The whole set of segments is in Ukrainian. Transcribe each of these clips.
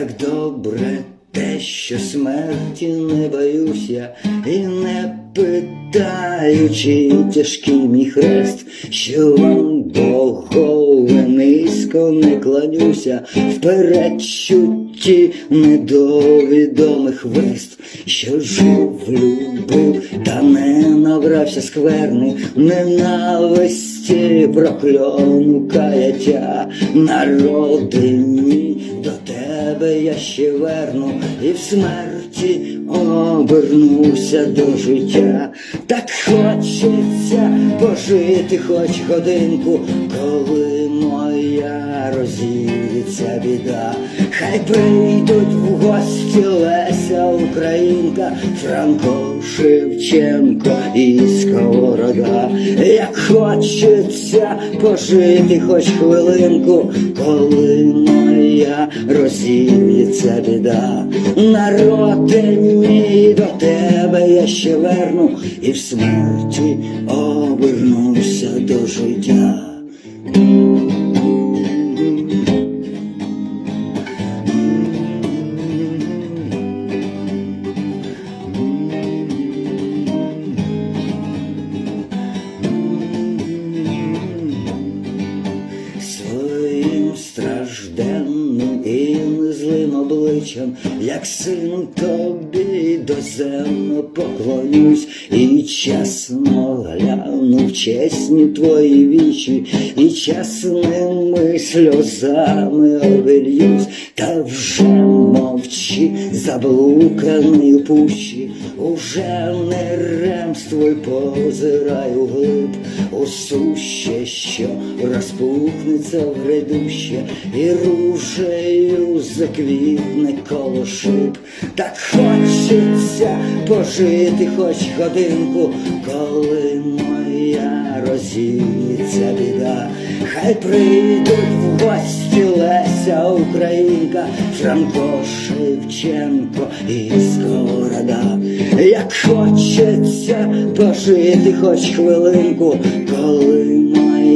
як добре те, що смерті не боюся, і не питаю, чи тяжкий мій хрест, що вам Богове не кланюся, вперед чутті недовідомих вест, що жив, любив, та не набрався скверни, ненависті прокльону каяття, народи мій, до тебе я ще верну, і в смерті обернуся до життя. Так хочеться пожити хоч годинку, коли моя розійдеться біда. Хай прийдуть в гості Леся Українка, Франко Шевченко і Сковорода. Як хочеться пожити хоч хвилинку, коли моя розійдеться біда. Народи мій до тебе я ще верну, і в смерті обличчям, як син тобі до землі поклонюсь, і чесно гляну в чесні твої вічі, і чесними сльозами обельюсь, та вже мовчи, заблуканий у пущі, уже не ремствуй, позираю глиб, у суще, що розпухнеться в грядуще, і ружею заквітне коло шиб. Так хочеться пожити хоч годинку, коли моя розійдеться біда. Хай прийдуть в гості Леся Українка, Франко Шевченко і Сковорода. Як хочеться пожити хоч хвилинку, коли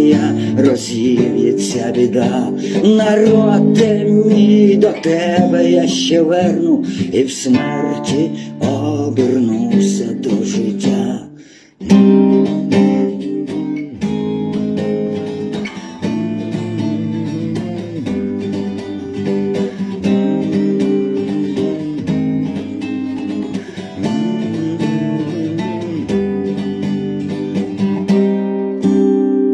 моя розів'ється біда. Народе мій до тебе я ще верну, і в смерті обернусь